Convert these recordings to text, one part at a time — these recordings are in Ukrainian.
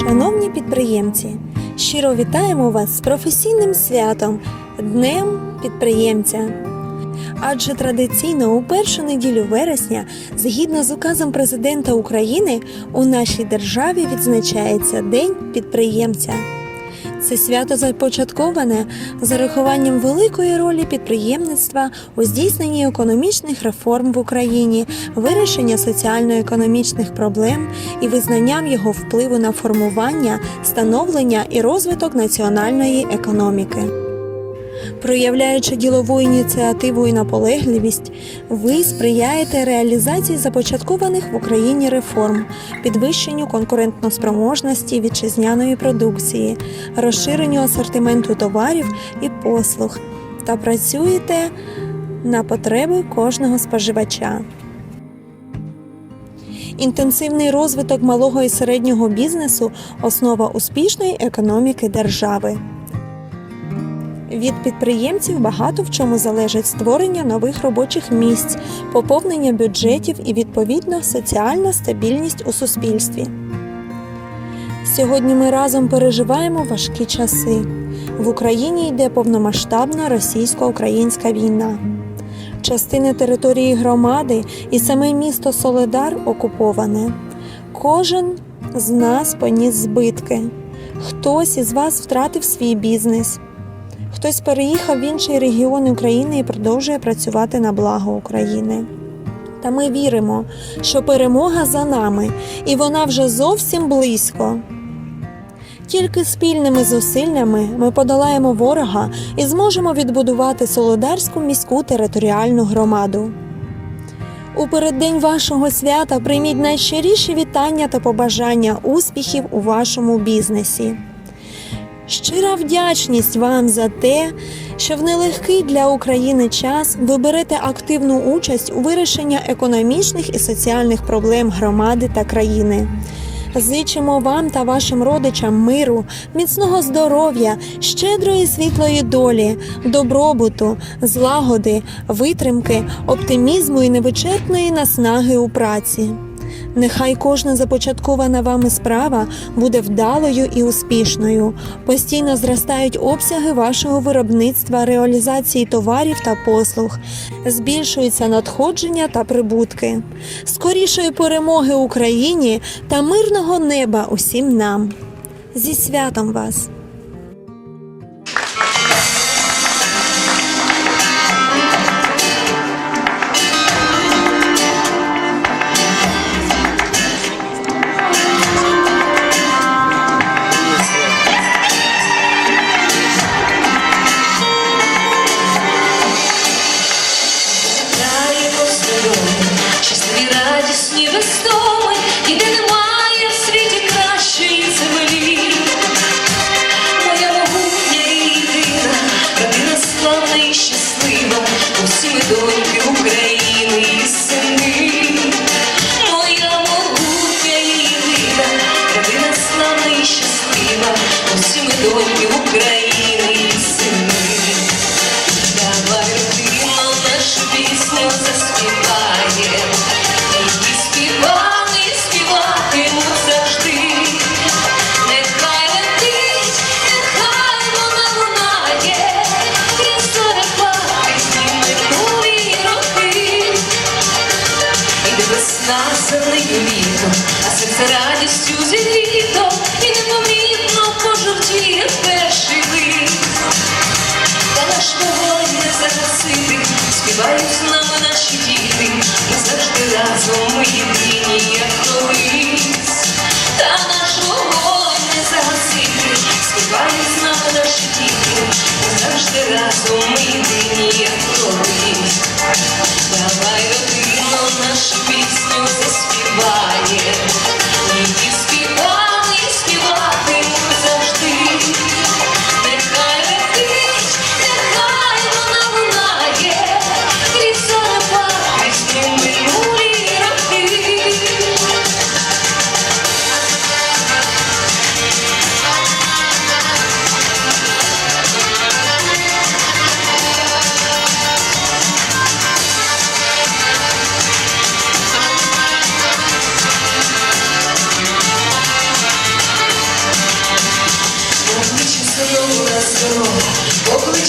Шановні підприємці, щиро вітаємо вас з професійним святом Днем підприємця. Адже традиційно у першу неділю вересня, згідно з указом президента України, у нашій державі відзначається День підприємця. Це свято започатковане з урахуванням великої ролі підприємництва у здійсненні економічних реформ в Україні, вирішення соціально-економічних проблем і визнанням його впливу на формування, становлення і розвиток національної економіки. Проявляючи ділову ініціативу і наполегливість, ви сприяєте реалізації започаткованих в Україні реформ, підвищенню конкурентноспроможності вітчизняної продукції, розширенню асортименту товарів і послуг та працюєте на потреби кожного споживача. Інтенсивний розвиток малого і середнього бізнесу основа успішної економіки держави. Від підприємців багато в чому залежить створення нових робочих місць, поповнення бюджетів і відповідно соціальна стабільність у суспільстві. Сьогодні ми разом переживаємо важкі часи. В Україні йде повномасштабна російсько-українська війна. Частини території громади і саме місто Соледар окуповане. Кожен з нас поніс збитки. Хтось із вас втратив свій бізнес. Хтось переїхав в інший регіон України і продовжує працювати на благо України. Та ми віримо, що перемога за нами, і вона вже зовсім близько. Тільки спільними зусиллями ми подолаємо ворога і зможемо відбудувати Солодарську міську територіальну громаду. У переддень вашого свята прийміть найщиріші вітання та побажання успіхів у вашому бізнесі. Щира вдячність вам за те, що в нелегкий для України час ви берете активну участь у вирішенні економічних і соціальних проблем громади та країни. Зичимо вам та вашим родичам миру, міцного здоров'я, щедрої світлої долі, добробуту, злагоди, витримки, оптимізму і невичерпної наснаги у праці. Нехай кожна започаткована вами справа буде вдалою і успішною. Постійно зростають обсяги вашого виробництва, реалізації товарів та послуг, збільшуються надходження та прибутки. Скорішої перемоги Україні та мирного неба усім нам. Зі святом вас! Радісні вестоми, і де немає в світі. Моя могутня і єдина, родина славна і щаслива, усі ми доньки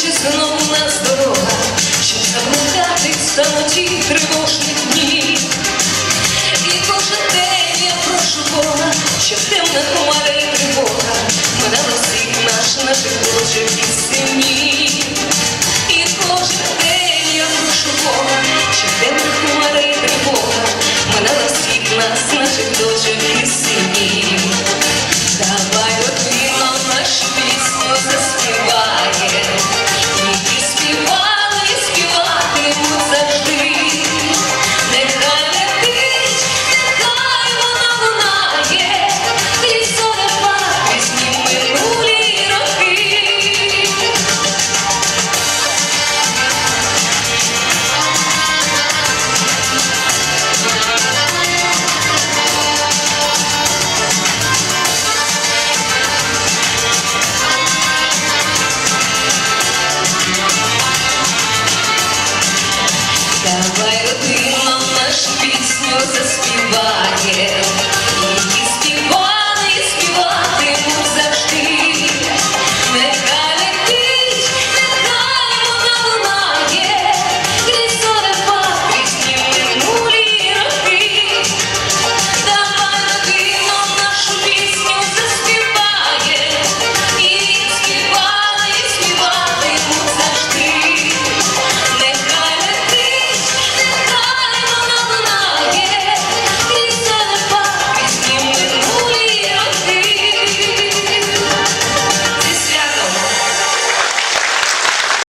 знову нас дорога, щоб замикати стану ті тривожні дні. І кожен день я прошу Бога, щоб темна хмара і тривога минала всіх наш наших дочок і. But yeah.